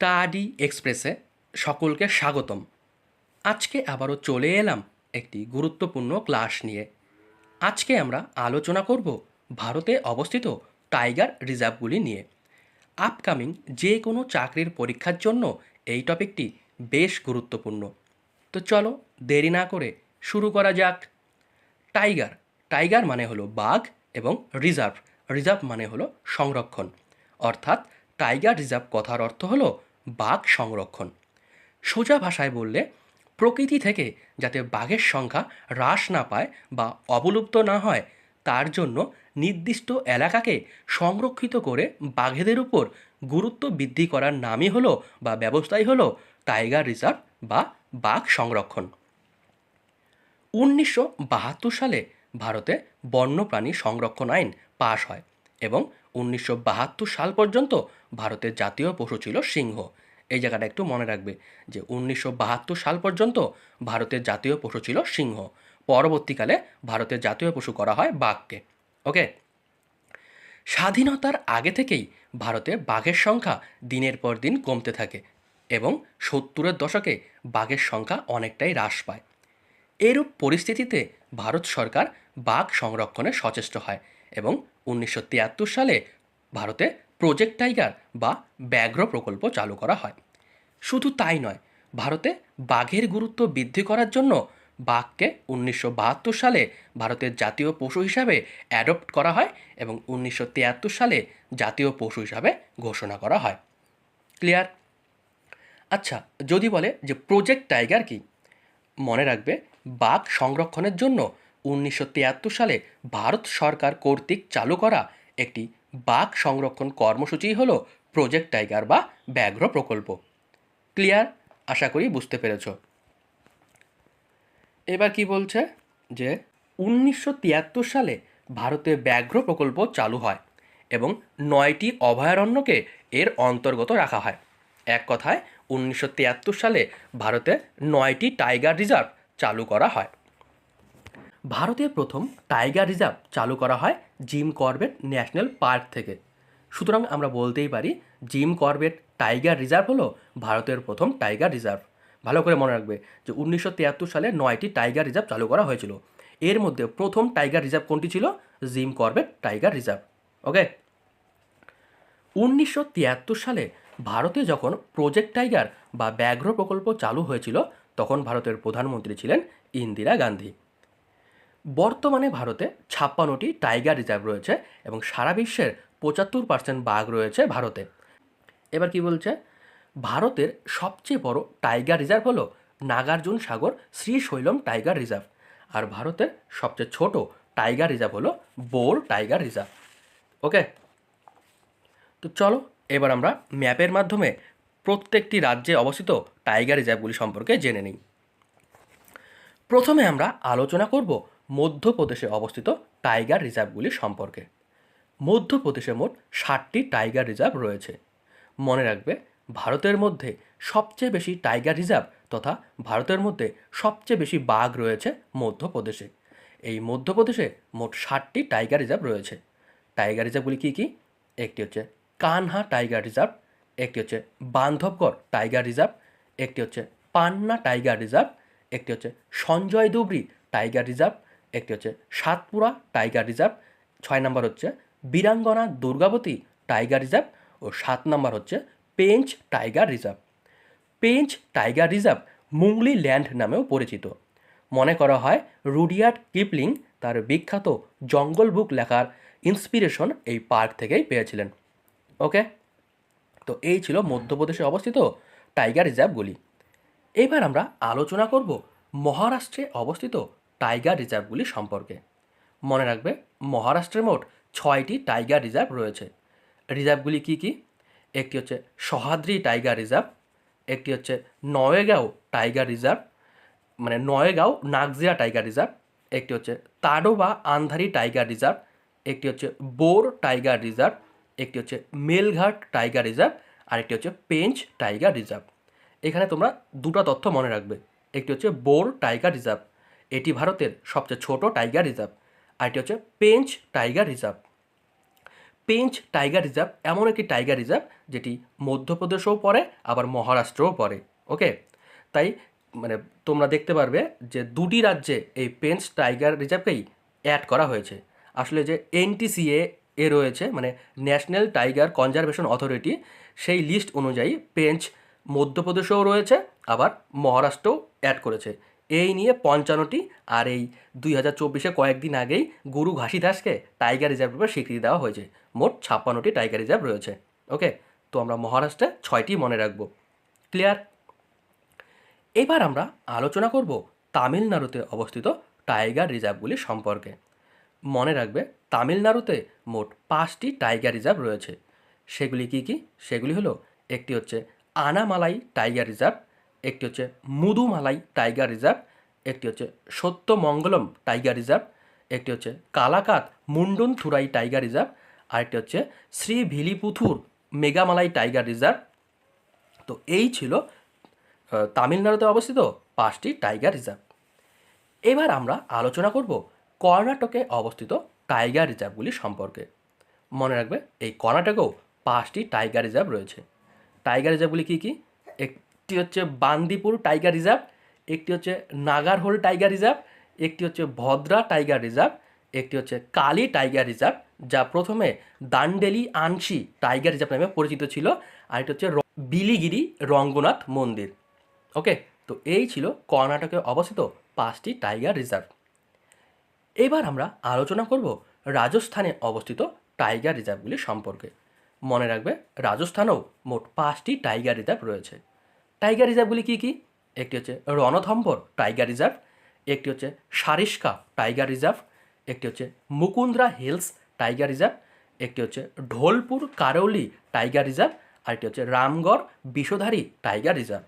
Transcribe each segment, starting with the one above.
Study এক্সপ্রেসে সকলকে স্বাগতম। আজকে আবারও চলে এলাম একটি গুরুত্বপূর্ণ ক্লাস নিয়ে। আজকে আমরা আলোচনা করব ভারতে অবস্থিত টাইগার রিজার্ভগুলি নিয়ে। আপকামিং যে কোনো চাকরির পরীক্ষার জন্য এই টপিকটি বেশ গুরুত্বপূর্ণ। তো চলো দেরি না করে শুরু করা যাক। টাইগার টাইগার মানে হলো বাঘ এবং রিজার্ভ। রিজার্ভ মানে হলো সংরক্ষণ। অর্থাৎ টাইগার রিজার্ভ কথার অর্থ হলো বাঘ সংরক্ষণ। সোজা ভাষায় বললে, প্রকৃতি থেকে যাতে বাঘের সংখ্যা হ্রাস না পায় বা অবলুপ্ত না হয়, তার জন্য নির্দিষ্ট এলাকাকে সংরক্ষিত করে বাঘেদের উপর গুরুত্ব বৃদ্ধি করার নামই হলো বা ব্যবস্থাই হলো টাইগার রিজার্ভ বা বাঘ সংরক্ষণ। উনিশশো বাহাত্তর সালে ভারতে বন্যপ্রাণী সংরক্ষণ আইন পাশ হয় এবং উনিশশো বাহাত্তর সাল পর্যন্ত ভারতের জাতীয় পশু ছিল সিংহ। এই জায়গাটা একটু মনে রাখবে যে উনিশশো বাহাত্তর সাল পর্যন্ত ভারতের জাতীয় পশু ছিল সিংহ। পরবর্তীকালে ভারতের জাতীয় পশু করা হয় বাঘকে। ওকে স্বাধীনতার আগে থেকেই ভারতে বাঘের সংখ্যা দিনের পর দিন কমতে থাকে এবং সত্তরের দশকে বাঘের সংখ্যা অনেকটাই হ্রাস পায়। এরূপ পরিস্থিতিতে ভারত সরকার বাঘ সংরক্ষণে সচেষ্ট হয় এবং উনিশশো তিয়াত্তর সালে ভারতে প্রজেক্ট টাইগার বা ব্যাঘ্র প্রকল্প চালু করা হয়। শুধু তাই নয়, ভারতে বাঘের গুরুত্ব বৃদ্ধি করার জন্য বাঘকে উনিশশো বাহাত্তর সালে ভারতের জাতীয় পশু হিসাবে অ্যাডপ্ট করা হয় এবং উনিশশো তিয়াত্তর সালে জাতীয় পশু হিসাবে ঘোষণা করা হয়। ক্লিয়ার আচ্ছা যদি বলে যে প্রজেক্ট টাইগার কি? মনে রাখবে, বাঘ সংরক্ষণের জন্য উনিশশো তিয়াত্তর সালে ভারত সরকার কর্তৃক চালু করা একটি বাঘ সংরক্ষণ কর্মসূচি হলো প্রজেক্ট টাইগার বা ব্যাঘ্র প্রকল্প। ক্লিয়ার আশা করি বুঝতে পেরেছ। এবার কি বলছে? যে উনিশশো তিয়াত্তর সালে ভারতে ব্যাঘ্র প্রকল্প চালু হয় এবং নয়টি অভয়ারণ্যকে এর অন্তর্গত রাখা হয়। এক কথায়, উনিশশো তিয়াত্তর সালে ভারতে নয়টি টাইগার রিজার্ভ চালু করা হয়। ভারতে প্রথম টাইগার রিজার্ভ চালু করা হয় জিম করবেট ন্যাশনাল পার্ক থেকে। সুতরাং আমরা বলতেই পারি, জিম করবেট টাইগার রিজার্ভ হলো ভারতের প্রথম টাইগার রিজার্ভ। ভালো করে মনে রাখবে যে উনিশশো তিয়াত্তর সালে নয়টি টাইগার রিজার্ভ চালু করা হয়েছিল। এর মধ্যে প্রথম টাইগার রিজার্ভ কোনটি ছিল? Jim Corbett tiger reserve. Okay উনিশশো তিয়াত্তর সালে ভারতে যখন প্রজেক্ট টাইগার বা ব্যাঘ্র প্রকল্প চালু হয়েছিল, তখন ভারতের প্রধানমন্ত্রী ছিলেন ইন্দিরা গান্ধী। বর্তমানে ভারতে ছাপ্পান্নটি টাইগার রিজার্ভ রয়েছে এবং সারা বিশ্বের পঁচাত্তর পার্সেন্ট বাঘ রয়েছে ভারতে। এবার কি বলছে? ভারতের সবচেয়ে বড় টাইগার রিজার্ভ হলো নাগার্জুন সাগর শ্রীশৈলম টাইগার রিজার্ভ। আর ভারতের সবচেয়ে ছোট টাইগার রিজার্ভ হলো বোর টাইগার রিজার্ভ। ওকে? তো চলো, এবার আমরা ম্যাপের মাধ্যমে প্রত্যেকটি রাজ্যে অবস্থিত টাইগার রিজার্ভগুলি সম্পর্কে জেনে নিই। প্রথমে আমরা আলোচনা করব মধ্যপ্রদেশে অবস্থিত টাইগার রিজার্ভগুলি সম্পর্কে। মধ্যপ্রদেশে মোট ষাটটি টাইগার রিজার্ভ রয়েছে। মনে রাখবে, ভারতের মধ্যে সবচেয়ে বেশি টাইগার রিজার্ভ তথা ভারতের মধ্যে সবচেয়ে বেশি বাঘ রয়েছে মধ্যপ্রদেশে। এই মধ্যপ্রদেশে মোট ষাটটি টাইগার রিজার্ভ রয়েছে। টাইগার রিজার্ভগুলি কী কী? একটি হচ্ছে কানহা টাইগার রিজার্ভ, একটি হচ্ছে বান্ধবগড় টাইগার রিজার্ভ, একটি হচ্ছে পান্না টাইগার রিজার্ভ, একটি হচ্ছে সঞ্জয় দুবরি টাইগার রিজার্ভ একটি হচ্ছে সাতপুরা টাইগার রিজার্ভ, ছয় নম্বর হচ্ছে বীরাঙ্গনা দুর্গাবতী টাইগার রিজার্ভ ও সাত নম্বর হচ্ছে Pench tiger reserve. Pench tiger reserve Mowgli land নামেও পরিচিত। মনে করা হয় রুডিয়ার্ড কিপলিং তার বিখ্যাত জঙ্গল বুক লেখার ইন্সপিরেশন এই পার্ক থেকেই পেয়েছিলেন। ওকে? তো এই ছিল মধ্যপ্রদেশে অবস্থিত টাইগার রিজার্ভগুলি। এবার আমরা আলোচনা করব মহারাষ্ট্রে অবস্থিত টাইগার রিজার্ভগুলি সম্পর্কে। মনে রাখবে মহারাষ্ট্রে মোট ছয়টি টাইগার রিজার্ভ রয়েছে। রিজার্ভগুলি কী কী? একটি হচ্ছে সহাদ্রি টাইগার রিজার্ভ, একটি হচ্ছে নয়েগাঁও টাইগার রিজার্ভ মানে নয়েগাঁও নাগজিরা টাইগার রিজার্ভ, একটি হচ্ছে তাডোবা আন্ধারি টাইগার রিজার্ভ, একটি হচ্ছে বোর টাইগার রিজার্ভ, একটি হচ্ছে মেলঘাট টাইগার রিজার্ভ, আর একটি হচ্ছে পেঞ্চ টাইগার রিজার্ভ। এখানে তোমরা দুটো তথ্য মনে রাখবে, একটি হচ্ছে বোর টাইগার রিজার্ভ এটি ভারতের সবচেয়ে ছোট টাইগার রিজার্ভ, আর এটি হচ্ছে Pench tiger reserve. Pench tiger reserve এমন একটি টাইগার রিজার্ভ যেটি মধ্যপ্রদেশেও পড়ে, আবার মহারাষ্ট্রও পড়ে, ওকে? তাই মানে তোমরা দেখতে পারবে যে দুটি রাজ্যে এই পেঞ্চ টাইগার রিজার্ভকেই অ্যাড করা হয়েছে। আসলে যে এনটিসিএ এ রয়েছে মানে ন্যাশনাল টাইগার কনজারভেশন অথরিটি, সেই লিস্ট অনুযায়ী পেঞ্চ মধ্যপ্রদেশেও রয়েছে, আবার মহারাষ্ট্রও অ্যাড করেছে। এই নিয়ে পঞ্চান্নটি আর এই দুই হাজার চব্বিশে কয়েকদিন আগেই গুরু ঘাসিদাসকে টাইগার রিজার্ভ রূপে স্বীকৃতি দেওয়া হয়েছে। মোট ছাপ্পান্নটি টাইগার রিজার্ভ রয়েছে। ওকে, তো আমরা মহারাষ্ট্রে ছয়টি মনে রাখব। ক্লিয়ার? এবার আমরা আলোচনা করব তামিলনাড়ুতে অবস্থিত টাইগার রিজার্ভগুলি সম্পর্কে। মনে রাখবে, তামিলনাড়ুতে মোট পাঁচটি টাইগার রিজার্ভ রয়েছে। সেগুলি কি কি? সেগুলি হলো, একটি হচ্ছে আনামালাই টাইগার রিজার্ভ একটি হচ্ছে মুদুমালাই টাইগার রিজার্ভ, একটি হচ্ছে সত্যমঙ্গলম টাইগার রিজার্ভ, একটি হচ্ছে কালাকাত মুন্ডন থুরাই টাইগার রিজার্ভ, আরেকটি হচ্ছে শ্রী ভিলিপুথুর মেগামালাই টাইগার রিজার্ভ। তো এই ছিল তামিলনাড়ুতে অবস্থিত পাঁচটি টাইগার রিজার্ভ। এবার আমরা আলোচনা করব কর্ণাটকে অবস্থিত টাইগার রিজার্ভগুলি সম্পর্কে। মনে রাখবে, এই কর্ণাটকেও পাঁচটি টাইগার রিজার্ভ রয়েছে। টাইগার রিজার্ভগুলি কী কী? একটি হচ্ছে বান্দিপুর টাইগার রিজার্ভ, একটি হচ্ছে নাগারহোল টাইগার রিজার্ভ, একটি হচ্ছে ভদ্রা টাইগার রিজার্ভ, একটি হচ্ছে কালী টাইগার রিজার্ভ, যা প্রথমে দান্ডেলি আনসি টাইগার রিজার্ভ নামে পরিচিত ছিল, আর একটি হচ্ছে বিলিগিরি রঙ্গনাথ মন্দির। ওকে, তো এই ছিল কর্ণাটকে অবস্থিত পাঁচটি টাইগার রিজার্ভ। এবার আমরা আলোচনা করব রাজস্থানে অবস্থিত টাইগার রিজার্ভগুলি সম্পর্কে। মনে রাখবে, রাজস্থানেও মোট পাঁচটি টাইগার রিজার্ভ রয়েছে। টাইগার রিজার্ভগুলি কী কী? একটি হচ্ছে রণথম্বর টাইগার রিজার্ভ, একটি হচ্ছে সারিস্কা টাইগার রিজার্ভ, একটি হচ্ছে মুকুন্দ্রা হিলস টাইগার রিজার্ভ, একটি হচ্ছে ঢোলপুর কারৌলি টাইগার রিজার্ভ, আর একটি হচ্ছে রামগড় বিষধারী টাইগার রিজার্ভ।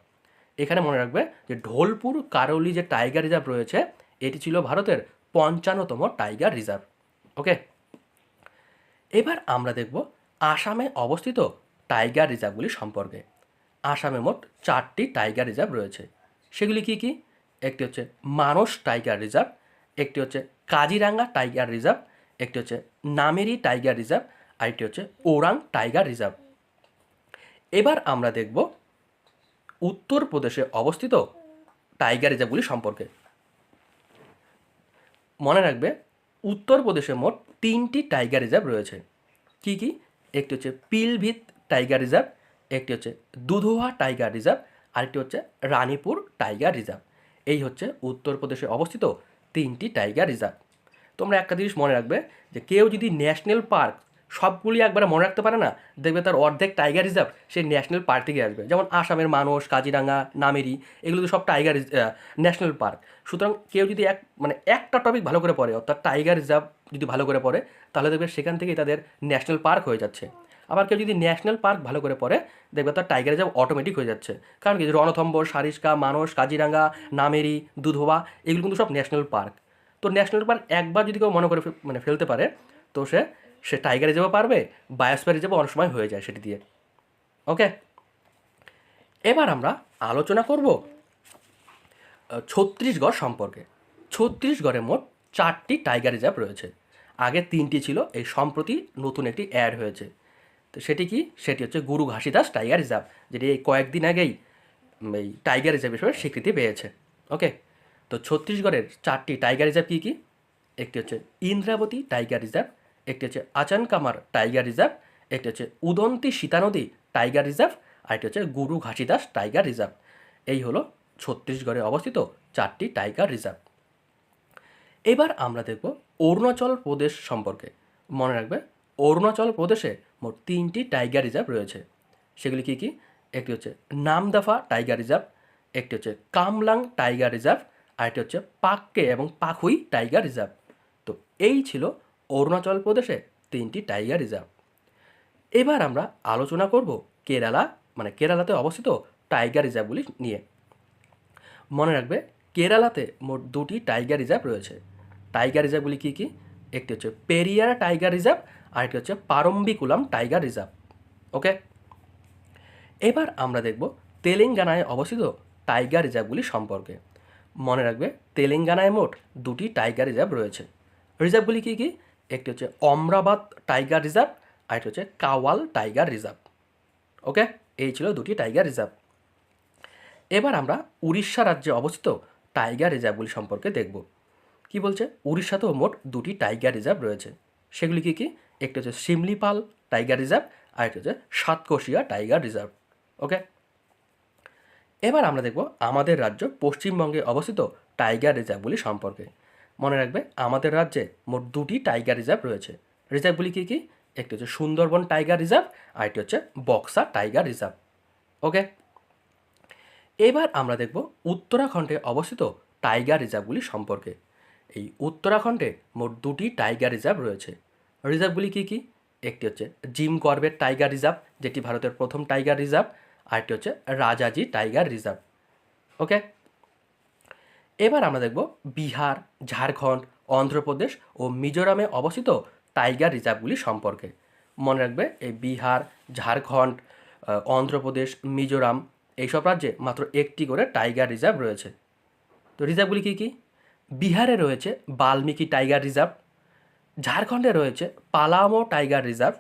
এখানে মনে রাখবে যে ঢোলপুর কারৌলি যে টাইগার রিজার্ভ রয়েছে, এটি ছিল ভারতের পঞ্চান্নতম টাইগার রিজার্ভ। ওকে? এবার আমরা দেখব আসামে অবস্থিত টাইগার রিজার্ভগুলি সম্পর্কে। আসামে মোট চারটি টাইগার রিজার্ভ রয়েছে। সেগুলি কি কি? একটি হচ্ছে মানস টাইগার রিজার্ভ, একটি হচ্ছে কাজিরাঙ্গা টাইগার রিজার্ভ, একটি হচ্ছে নামেরি টাইগার রিজার্ভ আরেকটি হচ্ছে ওরাং টাইগার রিজার্ভ। এবার আমরা দেখব উত্তরপ্রদেশে অবস্থিত টাইগার রিজার্ভগুলি সম্পর্কে। মনে রাখবে, উত্তরপ্রদেশে মোট তিনটি টাইগার রিজার্ভ রয়েছে। কি কি? একটি হচ্ছে পিলভিত টাইগার রিজার্ভ একটি হচ্ছে দুধোয়া টাইগার রিজার্ভ, আরেকটি হচ্ছে রানীপুর টাইগার রিজার্ভ। এই হচ্ছে উত্তরপ্রদেশে অবস্থিত তিনটি টাইগার রিজার্ভ। তোমরা একটা জিনিস মনে রাখবে যে কেউ যদি ন্যাশনাল পার্ক সবগুলি একবারে মনে রাখতে পারে না, দেখবে তার অর্ধেক টাইগার রিজার্ভ সেই ন্যাশনাল পার্ক থেকে আসবে। যেমন আসামের মানুষ কাজিরাঙ্গা নামেরি, এগুলো তো সব টাইগার ন্যাশনাল পার্ক। সুতরাং কেউ যদি এক মানে একটা টপিক ভালো করে পড়ে, অর্থাৎ টাইগার রিজার্ভ যদি ভালো করে পড়ে, তাহলে দেখবে সেখান থেকেই তাদের ন্যাশনাল পার্ক হয়ে যাচ্ছে। আবার কেউ যদি ন্যাশনাল পার্ক ভালো করে পড়ে দেখবে তার টাইগার রিজার্ভ অটোমেটিক হয়ে যাচ্ছে। কারণ কি? রণথম্বর সারিস্কা মানস কাজিরাঙ্গা নামেরি দুধোবা এগুলো কিন্তু সব ন্যাশনাল পার্ক তো ন্যাশনাল পার্ক একবার যদি কেউ মনে করে মানে ফেলতে পারে তো সে সে টাইগার রিজার্ভও পারবে বায়োস্ফিয়ার রিজার্ভও অনেক সময় হয়ে যায় সেটি দিয়ে। ওকে এবার আমরা আলোচনা করব আহ, ছত্তিশগড় সম্পর্কে। ছত্তিশগড়ে মোট চারটি টাইগার রিজার্ভ রয়েছে। আগে তিনটি ছিল এই সম্প্রতি নতুন একটি অ্যাড হয়েছে। তো সেটি কি? সেটি হচ্ছে গুরু ঘাসিদাস টাইগার রিজার্ভ, যেটি এই কয়েকদিন আগেই এই টাইগার রিজার্ভ হিসেবে স্বীকৃতি পেয়েছে। ওকে? তো ছত্তিশগড়ের চারটি টাইগার রিজার্ভ কী কী? একটি হচ্ছে ইন্দ্রাবতী টাইগার রিজার্ভ, একটি হচ্ছে আচানকামার টাইগার রিজার্ভ, একটি হচ্ছে উদন্তি সীতানদী টাইগার রিজার্ভ, আর একটি হচ্ছে গুরু ঘাসিদাস টাইগার রিজার্ভ। এই হলো ছত্তিশগড়ে অবস্থিত চারটি টাইগার রিজার্ভ। এবার আমরা দেখব অরুণাচল প্রদেশ সম্পর্কে। মনে রাখবে, অরুণাচল প্রদেশে মোট তিনটি টাইগার রিজার্ভ রয়েছে। সেগুলি কী কী? একটি হচ্ছে নামদাফা টাইগার রিজার্ভ, একটি হচ্ছে কামলাং টাইগার রিজার্ভ, আর একটি হচ্ছে পাক্কে এবং পাখুই টাইগার রিজার্ভ। তো এই ছিল অরুণাচল প্রদেশে তিনটি টাইগার রিজার্ভ। এবার আমরা আলোচনা করব কেরালা মানে কেরালাতে অবস্থিত টাইগার রিজার্ভগুলি নিয়ে। মনে রাখবে, কেরালাতে মোট দুটি টাইগার রিজার্ভ রয়েছে। টাইগার রিজার্ভগুলি কী কী? একটি হচ্ছে পেরিয়ার টাইগার রিজার্ভ আর একটি হচ্ছে পারম্বিকুলাম টাইগার রিজার্ভ, ওকে? এবার আমরা দেখব তেলেঙ্গানায় অবস্থিত টাইগার রিজার্ভগুলি সম্পর্কে। মনে রাখবে, তেলেঙ্গানায় মোট দুটি টাইগার রিজার্ভ রয়েছে। রিজার্ভগুলি কী কী? একটি হচ্ছে অমরাবাদ টাইগার রিজার্ভ আর একটি হচ্ছে কাওয়াল টাইগার রিজার্ভ, ওকে? এই ছিল দুটি টাইগার রিজার্ভ। এবার আমরা উড়িষ্যা রাজ্যে অবস্থিত টাইগার রিজার্ভগুলি সম্পর্কে দেখব। কি বলছে? উড়িষ্যাতেও মোট দুটি টাইগার রিজার্ভ রয়েছে। সেগুলি কী কী? একটি হচ্ছে শিমলিপাল টাইগার রিজার্ভ, আর একটি হচ্ছে সাতকোশিয়া টাইগার রিজার্ভ, ওকে? এবার আমরা দেখব আমাদের রাজ্য পশ্চিমবঙ্গে অবস্থিত টাইগার রিজার্ভগুলি সম্পর্কে। মনে রাখবে, আমাদের রাজ্যে মোট দুটি টাইগার রিজার্ভ রয়েছে। রিজার্ভগুলি কী কী? একটি হচ্ছে সুন্দরবন টাইগার রিজার্ভ, আর একটি হচ্ছে বক্সা টাইগার রিজার্ভ, ওকে? এবার আমরা দেখব উত্তরাখণ্ডে অবস্থিত টাইগার রিজার্ভগুলি সম্পর্কে। এই উত্তরাখণ্ডে মোট দুটি টাইগার রিজার্ভ রয়েছে। রিজার্ভগুলি কী কী? একটি হচ্ছে জিম করবেট টাইগার রিজার্ভ, যেটি ভারতের প্রথম টাইগার রিজার্ভ আরেকটি হচ্ছে রাজাজি টাইগার রিজার্ভ। ওকে? এবার আমরা দেখব বিহার, ঝাড়খণ্ড, অন্ধ্রপ্রদেশ ও মিজোরামে অবস্থিত টাইগার রিজার্ভগুলি সম্পর্কে। মনে রাখবে, এই বিহার, ঝাড়খণ্ড অন্ধ্রপ্রদেশ, মিজোরাম, এইসব রাজ্যে মাত্র একটি করে টাইগার রিজার্ভ রয়েছে। তো রিজার্ভগুলি কী কী? বিহারে রয়েছে বাল্মীকি টাইগার রিজার্ভ, ঝাড়খণ্ডে রয়েছে পালামো টাইগার রিজার্ভ,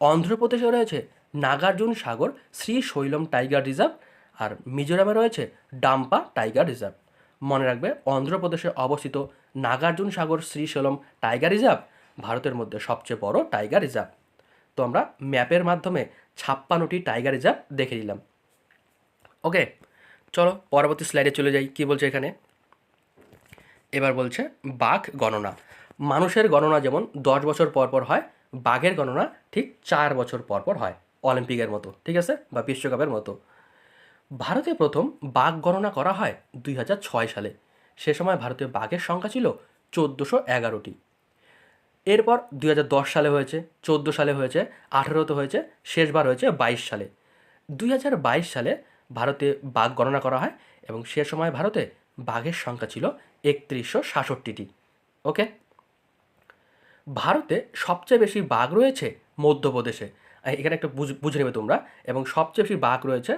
অন্ধ্রপ্রদেশে রয়েছে নাগার্জুন সাগর, শ্রী শৈলম টাইগার রিজার্ভ আর মিজোরামে রয়েছে ডাম্পা টাইগার রিজার্ভ। মনে রাখবে, অন্ধ্রপ্রদেশে অবস্থিত নাগার্জুন সাগর, শ্রী শৈলম টাইগার রিজার্ভ ভারতের মধ্যে সবচেয়ে বড় টাইগার রিজার্ভ। তো আমরা ম্যাপের মাধ্যমে ছাপ্পান্নটি টাইগার রিজার্ভ দেখে নিলাম। ওকে, চলো পরবর্তী স্লাইডে চলে যাই, কী বলছে এখানে? এবার বলছে বাঘ গণনা। মানুষের গণনা যেমন দশ বছর পর পর হয়, বাঘের গণনা ঠিক চার বছর পর পর হয়, অলিম্পিকের মতো, ঠিক আছে? বা বিশ্বকাপের মতো। ভারতে প্রথম বাঘ গণনা করা হয় দুই সালে। সে সময় ভারতীয় বাঘের সংখ্যা ছিল চোদ্দোশো এগারোটি। এরপর দুই হাজার দশ সালে হয়েছে, চোদ্দ সালে হয়েছে, আঠেরোতে হয়েছে, শেষবার হয়েছে বাইশ সালে। দুই হাজার বাইশ সালে ভারতে বাঘ গণনা করা হয় এবং সে সময় ভারতে বাঘের সংখ্যা ছিল একত্রিশশো সাতষট্টিটি। ওকে? ভারতে সবচেয়ে বেশি বাঘ রয়েছে মধ্যপ্রদেশে। এখানে একটা বুঝ- নেবে তোমরা। এবং সবচেয়ে বেশি বাঘ রয়েছে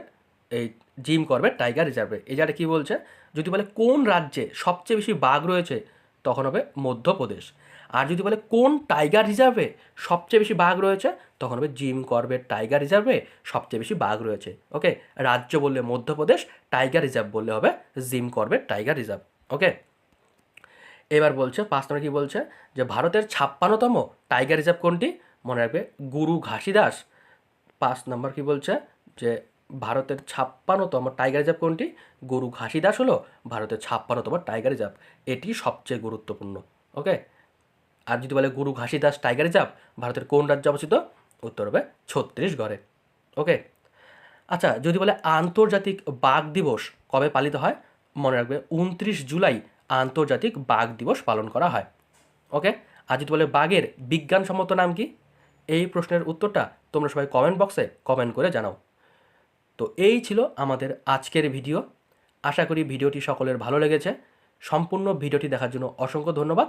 এই জিম করবে টাইগার রিজার্ভে। এই জায়গাটা কী বলছে? যদি বলে কোন রাজ্যে সবচেয়ে বেশি বাঘ রয়েছে, তখন হবে মধ্যপ্রদেশ। আর যদি বলে কোন টাইগার রিজার্ভে সবচেয়ে বেশি বাঘ রয়েছে, তখন হবে জিম করবেট টাইগার রিজার্ভে সবচেয়ে বেশি বাঘ রয়েছে। ওকে? রাজ্য বললে মধ্যপ্রদেশ, টাইগার রিজার্ভ বললে হবে Jim Corbett tiger reserve. Okay? এবার বলছে, পাঁচ নম্বর কী বলছে? যে ভারতের ছাপ্পান্নতম টাইগার রিজার্ভ কোনটি? মনে রাখবে গুরু ঘাসিদাস পাঁচ নম্বর কি বলছে? যে ভারতের ছাপ্পান্নতম টাইগার রিজার্ভ কোনটি? গুরু ঘাসিদাস হলো ভারতের ছাপ্পান্নতম টাইগার রিজার্ভ। এটি সবচেয়ে গুরুত্বপূর্ণ। ওকে? আর যদি বলে গুরু ঘাসিদাস টাইগার রিজার্ভ ভারতের কোন রাজ্যে অবস্থিত? উত্তর হবে ছত্তিশগড়ে। ওকে আচ্ছা যদি বলে আন্তর্জাতিক বাঘ দিবস কবে পালিত হয়? মনে রাখবে উনত্রিশ জুলাই আন্তর্জাতিক বাঘ দিবস পালন করা হয়। ওকে, আর যদি বলে বাঘের বিজ্ঞানসম্মত নাম কি? এই প্রশ্নের উত্তরটা তোমরা সবাই কমেন্ট বক্সে কমেন্ট করে জানাও। তো এই ছিল আমাদের আজকের ভিডিও। আশা করি ভিডিওটি সকলের ভালো লেগেছে। সম্পূর্ণ ভিডিওটি দেখার জন্য অসংখ্য ধন্যবাদ।